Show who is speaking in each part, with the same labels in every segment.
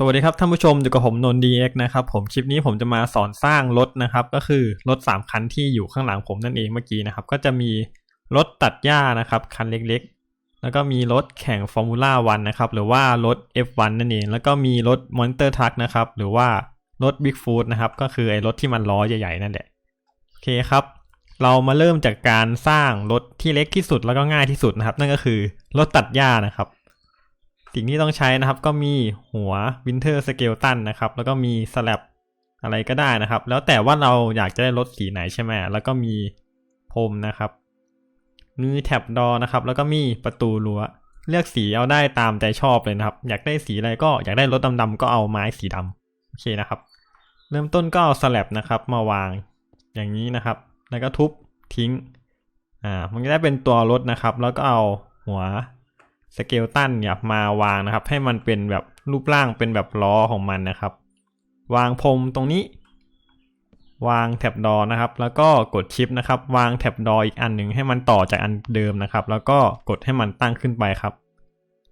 Speaker 1: สวัสดีครับท่านผู้ชมอยู่กับผมนนดีเอ็กนะครับผมคลิปนี้ผมจะมาสอนสร้างรถนะครับ ก็คือรถ 3 คันที่อยู่ข้างหลังผมนั่นเองเมื่อกี้นะครับ ก็จะมีรถตัดหญ้านะครับ คันเล็กๆ แล้วก็มีรถแข่งฟอร์มูล่าวันนะครับหรือว่ารถ F1 นั่นเอง แล้วก็มีรถมอนเตอร์ทักนะครับหรือว่ารถ Big f o o นะครับก็คือไอ้รถที่มันล้อใหญ่ๆนั่นแหละโอเคครับ เรามาเริ่มจากการสร้างรถที่เล็กที่สุดแล้วก็ง่ายที่สุดนะครับ นั่นก็คือรถตัดหญ้านะครับ สิ่งที่ต้องใช้นะครับก็มีหัว Winter Skeleton นะครับ แล้วก็มีสลับอะไรก็ได้นะครับ แล้วแต่ว่าเราอยากจะได้รถสีไหนใช่ไหมแล้วก็มีพรมนะครับมีแท็บดอนะครับ แล้วก็มีประตูรั้วเลือกสีเอาได้ตามใจชอบเลยนะครับ อยากได้สีอะไรก็อยากได้รถดำๆก็เอาไม้สีดำโอเคนะครับ เริ่มต้นก็เอาสลับนะครับมาวางอย่างนี้นะครับ แล้วก็ทุบทิ้งอ่ามันจะได้เป็นตัวรถนะครับ แล้วก็เอาหัว สเกลตันเนี่ยมาวางนะครับ ให้มันเป็นแบบรูปร่างเป็นแบบล้อของมันนะครับ วางพรมตรงนี้ วางแท็บดอนะครับ แล้วก็กดชิปนะครับ วางแท็บดออีกอันหนึ่งให้มันต่อจากอันเดิมนะครับ แล้วก็กดให้มันตั้งขึ้นไปครับ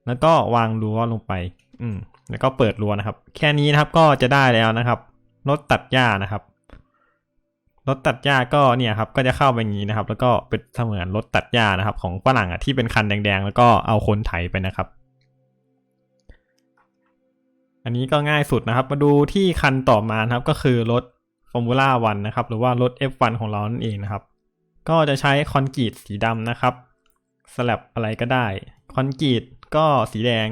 Speaker 1: แล้วก็วางรั้วลงไป อืมแล้วก็เปิดรั้วนะครับ แค่นี้นะครับก็จะได้แล้วนะครับรถตัดหญ้านะครับ รถตัดหญ้าก็เนี่ยครับก็จะเข้าไปอย่างนี้นะครับ แล้วก็เป็นเสมือนรถตัดหญ้านะครับ ของฝรั่งอะที่เป็นคันแดง ๆ แล้วก็เอาคนไถไปนะครับ อันนี้ก็ง่ายสุดนะครับ มาดูที่คันต่อมาครับก็คือรถฟอร์มูล่าวันนะครับ หรือว่ารถ F1 ของเรานั่นเองนะครับ ก็จะใช้คอนกรีตสีดำนะครับสลับอะไรก็ได้คอนกรีตก็สีแดง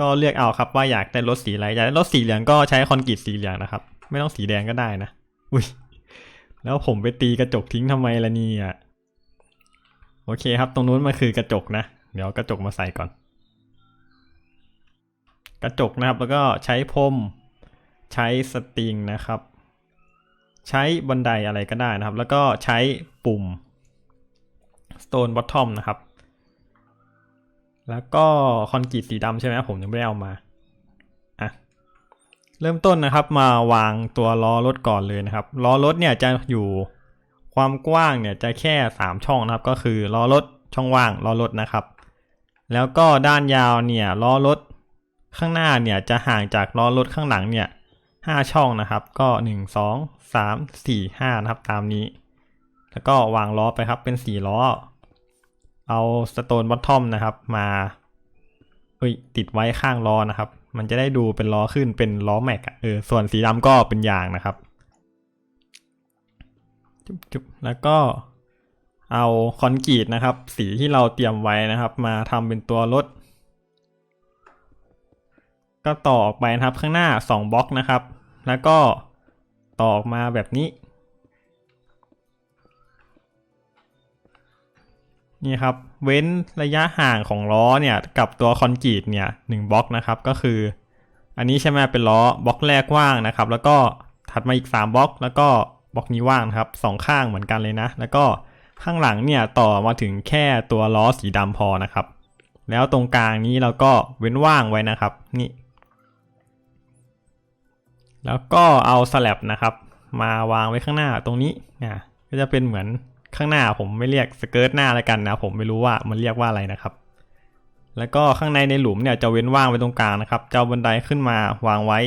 Speaker 1: ก็เลือกเอาครับว่าอยากได้รถสีอะไรอยากได้รถสีเหลืองก็ใช้คอนกรีตสีเหลืองนะครับ ไม่ต้องสีแดงก็ได้นะอุ้ย แล้วผมไปตีกระจกทิ้งทำไมล่ะเนี่ยโอเคครับ ตรงนู้นมันคือกระจกนะ เดี๋ยวกระจกมาใส่ก่อน กระจกนะครับแล้วก็ใช้พรมใช้สตริงนะครับ ใช้บันไดอะไรก็ได้นะครับ แล้วก็ใช้ปุ่ม stone bottom นะครับ แล้วก็คอนกรีตสีดำใช่ไหมผมยังไม่ได้เอามา เริ่มต้นนะครับ มาวางตัวล้อรถก่อนเลยนะครับล้อรถเนี่ยจะอยู่ความกว้างเนี่ยจะแค่ 3 ช่องนะครับ ก็คือล้อรถช่องว่างล้อรถนะครับ แล้วก็ด้านยาวเนี่ยล้อรถข้างหน้าเนี่ยจะห่างจากล้อรถข้างหลังเนี่ยห้าช่องนะครับ ก็ 1 2 3 4 5นะครับตามนี้ แล้วก็วางล้อไปครับเป็น4ล้อ เอาสโตนบอททอมนะครับ มาเอ้ยติดไว้ข้างล้อนะครับ มันจะได้ดูเป็นล้อขึ้นเป็นล้อแม็กอะเออส่วนสีดำก็เป็นยางนะครับ จุ๊บๆแล้วก็เอาคอนกรีตนะครับ สีที่เราเตรียมไว้นะครับ มาทำเป็นตัวรถ ก็ต่อออกไปนะครับข้างหน้า 2บล็อกนะครับ แล้วก็ต่อออกมาแบบนี้ นี่ครับเว้นระยะห่างของล้อเนี่ยกับตัวคอนกรีตเนี่ยหนึ่งบล็อกนะครับก็คือ อันนี้ใช่ไหมเป็นล้อบล็อกแรกว่างนะครับ แล้วก็ถัดมาอีก 3บล็อกแล้วก็บล็อกนี้ว่างครับสองข้างเหมือนกันเลยนะ แล้วก็ข้างหลังเนี่ยต่อมาถึงแค่ตัวล้อสีดำพอนะครับ แล้วตรงกลางนี้เราก็เว้นว่างไว้นะครับนี่แล้วก็เอาสลับนะครับ มาวางไว้ข้างหน้าตรงนี้นะก็จะเป็นเหมือน ข้างหน้าผมไม่เรียกสเกิร์ตหน้าแล้วกันนะ ผมไม่รู้ว่ามันเรียกว่าอะไรนะครับ แล้วก็ข้างในในหลุมเนี่ยจะเว้นว่างไว้ตรงกลางนะครับจะเอาบันไดขึ้นมาวางไว้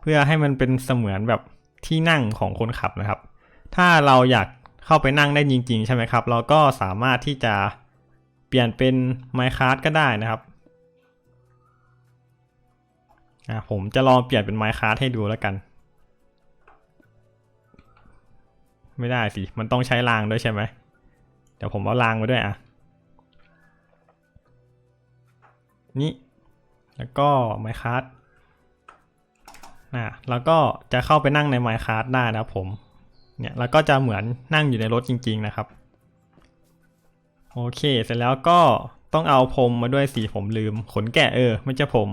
Speaker 1: เพื่อให้มันเป็นเสมือนแบบที่นั่งของคนขับนะครับ ถ้าเราอยากเข้าไปนั่งได้จริง ๆ ใช่ไหมครับ เราก็สามารถที่จะเปลี่ยนเป็นไมค์คาร์ดก็ได้นะครับผมจะลองเปลี่ยนเป็นไมค์คาร์ดให้ดูแล้วกัน ไม่ได้สิ มันต้องใช้รางด้วยใช่ไหม เดี๋ยวผมเอารางมาด้วยอะ นี่ แล้วก็ไมค์คาร์ดอะแล้วก็จะเข้าไปนั่งในไมค์คาร์ดได้นะผม เนี่ย แล้วก็จะเหมือนนั่งอยู่ในรถจริง ๆ นะครับ โอเค เสร็จแล้วก็ต้องเอาพรมมาด้วยสีผมลืม ขนแกะเออ ไม่ใช่ผม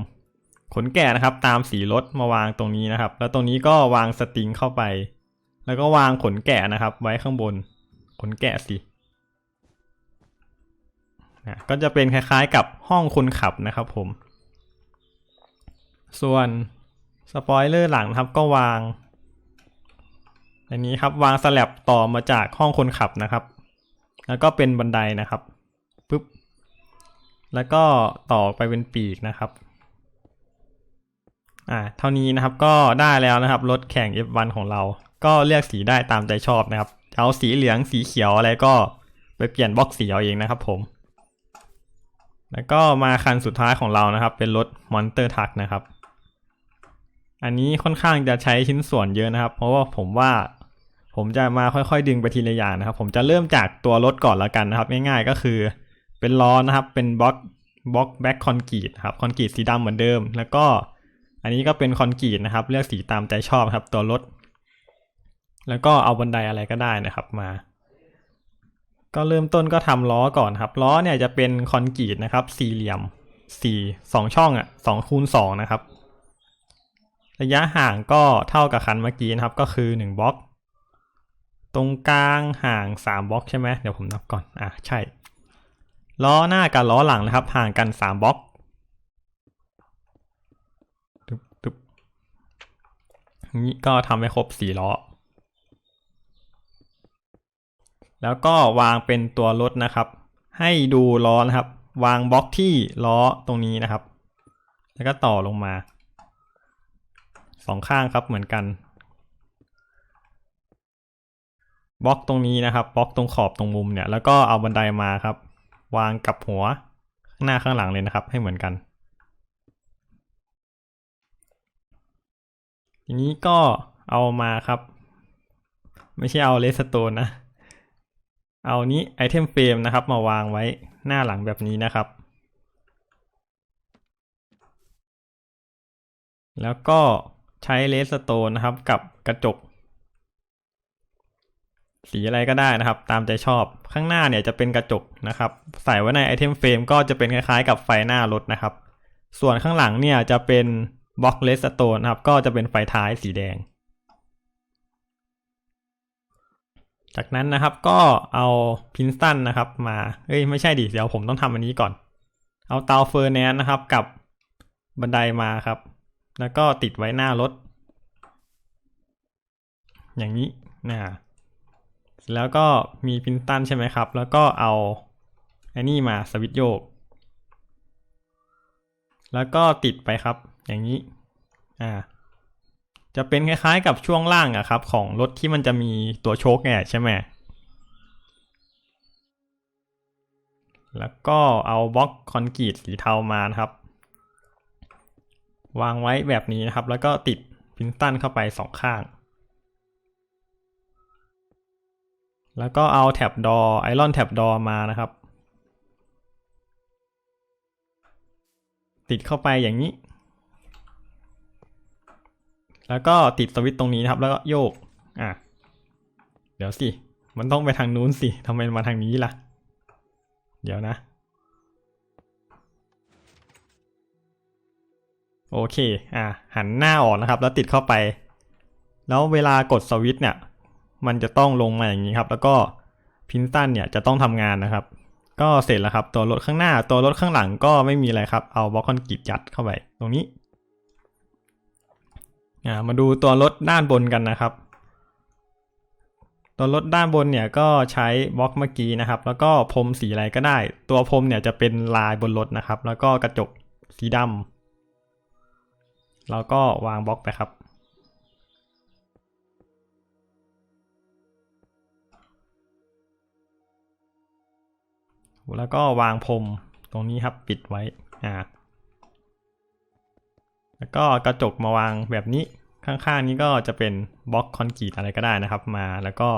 Speaker 1: ขนแกะนะครับ ตามสีรถมาวางตรงนี้นะครับ แล้วตรงนี้ก็วางสตริงเข้าไป แล้วก็วางขนแกะนะครับ ไว้ข้างบนขนแกะสินะก็จะเป็นคล้ายๆกับห้องคนขับนะครับผม ส่วนสปอยเลอร์หลังนะครับก็วาง อันนี้ครับวางสลับต่อมาจากห้องคนขับนะครับ แล้วก็เป็นบันไดนะครับปุ๊บแล้วก็ต่อไปเป็นปีกนะครับอ่าเท่านี้นะครับก็ได้แล้วนะครับรถแข่ง F1 ของเรา ก็เลือกสีได้ตามใจชอบนะครับเอาสีเหลืองสีเขียวอะไรก็ไปเปลี่ยนบล็อกสีเอาเองนะครับผม แล้วก็มาคันสุดท้ายของเรานะครับ เป็นรถ Monster Truck นะครับ อันนี้ค่อนข้างจะใช้ชิ้นส่วนเยอะนะครับ เพราะว่าผมว่าผมจะมาค่อยๆ ดึงไปทีละอย่างนะครับ ผมจะเริ่มจากตัวรถก่อนแล้วกันนะครับ ง่ายๆก็คือเป็นล้อนะครับ เป็นบล็อกบล็อกแบ็คคอนกรีตครับคอนกรีตสีดำเหมือนเดิม แล้วก็อันนี้ก็เป็นคอนกรีตนะครับ เลือกสีตามใจชอบครับ ตัวรถ แล้วก็เอาบันไดอะไรก็ได้นะครับมา ก็เริ่มต้นก็ทำล้อก่อนครับ ล้อเนี่ยจะเป็นคอนกรีตนะครับ สี่เหลี่ยมสี่สองช่องอะสองคูณสองนะครับ ระยะห่างก็เท่ากับคันเมื่อกี้นะครับ ก็คือหนึ่งบล็อก ตรงกลางห่างสามบล็อกใช่ไหมเดี๋ยวผมนับก่อนอะใช่ ล้อหน้ากับล้อหลังนะครับ ห่างกันสามบล็อกนี้ก็ทำให้ครบสี่ล้อ แล้วก็วางเป็นตัวรถนะครับ ให้ดูล้อนะครับ วางบล็อกที่ล้อตรงนี้นะครับ แล้วก็ต่อลงมาสองข้างครับเหมือนกันบล็อกตรงนี้นะครับบล็อกตรงขอบตรงมุมเนี่ย แล้วก็เอาบันไดมาครับ วางกับหัวข้างหน้าข้างหลังเลยนะครับ ให้เหมือนกัน ทีนี้ก็เอามาครับ ไม่ใช่เอาเลสโตนนะ เอานี้ไอเทมเฟรมนะครับมาวางไว้หน้าหลังแบบนี้นะครับ แล้วก็ใช้เลสโตนนะครับกับกระจก สีอะไรก็ได้นะครับ ตามใจชอบข้างหน้าเนี่ยจะเป็นกระจกนะครับ ใส่ไว้ในไอเทมเฟรมก็จะเป็นคล้ายๆ กับไฟหน้ารถนะครับ ส่วนข้างหลังเนี่ยจะเป็นบล็อกเลสโตนนะครับ ก็จะเป็นไฟท้ายสีแดง จากนั้นนะครับก็เอาพินสตันนะครับมาเอ้ยไม่ใช่ดิเดี๋ยวผมต้องทำอันนี้ก่อน เอาเตาเฟอร์แนนนะครับกับบันไดมาครับ แล้วก็ติดไว้หน้ารถ อย่างนี้นะแล้วก็มีพินตันใช่ไหมครับ แล้วก็เอาไอ้นี่มาสวิตช์โยก แล้วก็ติดไปครับ อย่างนี้ อ่า จะเป็นคล้ายๆกับช่วงล่างอะครับ ของรถที่มันจะมีตัวโชคเนี่ยใช่ไหมแล้วก็เอาบล็อกคอนกรีตสีเทามานะครับ วางไว้แบบนี้นะครับ แล้วก็ติดพินตันเข้าไปสองข้าง แล้วก็เอาแท็บดอไอรอนแท็บดอมานะครับ ติดเข้าไปอย่างนี้ แล้วก็ติดสวิตตรงนี้นะครับ แล้วก็โยก อะ เดี๋ยวสิ มันต้องไปทางนู้นสิทำไมมาทางนี้ล่ะ เดี๋ยวนะ โอเค อะ หันหน้าออกนะครับ แล้วติดเข้าไป แล้วเวลากดสวิตเนี่ย มันจะต้องลงมาอย่างนี้ครับ แล้วก็พินตันเนี่ยจะต้องทำงานนะครับ ก็เสร็จแล้วครับ ตัวรถข้างหน้า ตัวรถข้างหลังก็ไม่มีอะไรครับ เอาบล็อกคอนกรีตยัดเข้าไป ตรงนี้ มาดูตัวรถด้านบนกันนะครับ ตัวรถด้านบนเนี่ยก็ใช้บล็อกเมื่อกี้นะครับ แล้วก็พรมสีอะไรก็ได้ ตัวพรมเนี่ยจะเป็นลายบนรถนะครับ แล้วก็กระจกสีดำแล้วก็วางบล็อกไปครับแล้วก็วางพรมตรงนี้ครับปิดไว้ อ่า แล้วก็กระจกมาวางแบบนี้ข้างๆนี้ก็จะเป็นบล็อกคอนกรีตอะไรก็ได้นะครับมาแล้วก็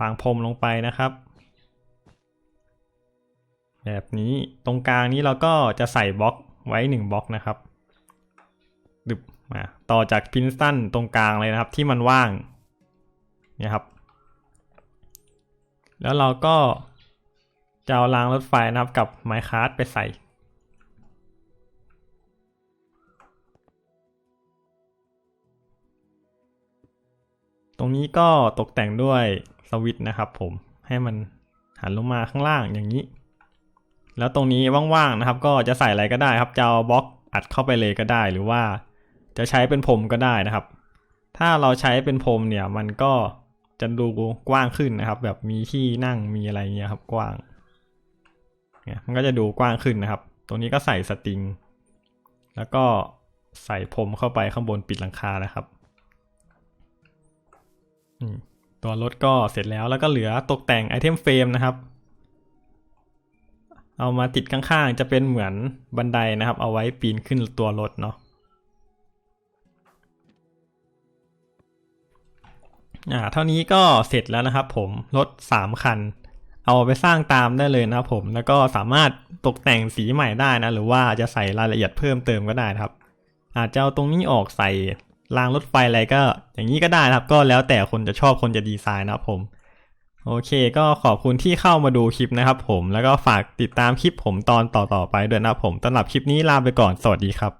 Speaker 1: วางพรมลงไปนะครับ แบบนี้ตรงกลางนี้เราก็จะใส่บล็อกไว้หนึ่งบล็อกนะครับดึบมาต่อจากพินสตันตรงกลางเลยนะครับที่มันว่างเนี่ยครับ แล้วเราก็จะเอารางรถไฟนะครับกับไม้คาร์ดไปใส่ ตรงนี้ก็ตกแต่งด้วยสวิตช์นะครับผมให้มันหันลงมาข้างล่างอย่างนี้ แล้วตรงนี้ว่างๆนะครับ ก็จะใส่อะไรก็ได้ครับจะเอาบล็อกอัดเข้าไปเลยก็ได้ หรือว่าจะใช้เป็นพรมก็ได้นะครับ ถ้าเราใช้เป็นพรมเนี่ยมันก็จะดูกว้างขึ้นนะครับ แบบมีที่นั่งมีอะไรเงี้ยครับกว้างเนี่ยมันก็จะดูกว้างขึ้นนะครับ ตรงนี้ก็ใส่สติง แล้วก็ใส่พรมเข้าไปข้างบนปิดหลังคานะครับ ตัวรถก็เสร็จแล้วแล้วก็เหลือตกแต่งไอเทมเฟรมนะครับ เอามาติดข้างๆ จะเป็นเหมือนบันไดนะครับ เอาไว้ปีนขึ้นตัวรถเนาะอ่าเท่านี้ก็เสร็จแล้วนะครับผมรถสามคัน เอาไปสร้างตามได้เลยนะครับผมแล้วก็สามารถตกแต่งสีใหม่ได้นะ หรือว่าจะใส่รายละเอียดเพิ่มเติมก็ได้ครับ อาจจะเอาตรงนี้ออกใส่ รางรถไฟอะไรก็ อย่างนี้ก็ได้นะครับ ก็แล้วแต่คนจะชอบคนจะดีไซน์นะครับผม โอเค ก็ขอบคุณที่เข้ามาดูคลิปนะครับผม แล้วก็ฝากติดตามคลิปผมตอนต่อๆไปด้วยนะครับผมสำหรับคลิปนี้ลาไปก่อน สวัสดีครับ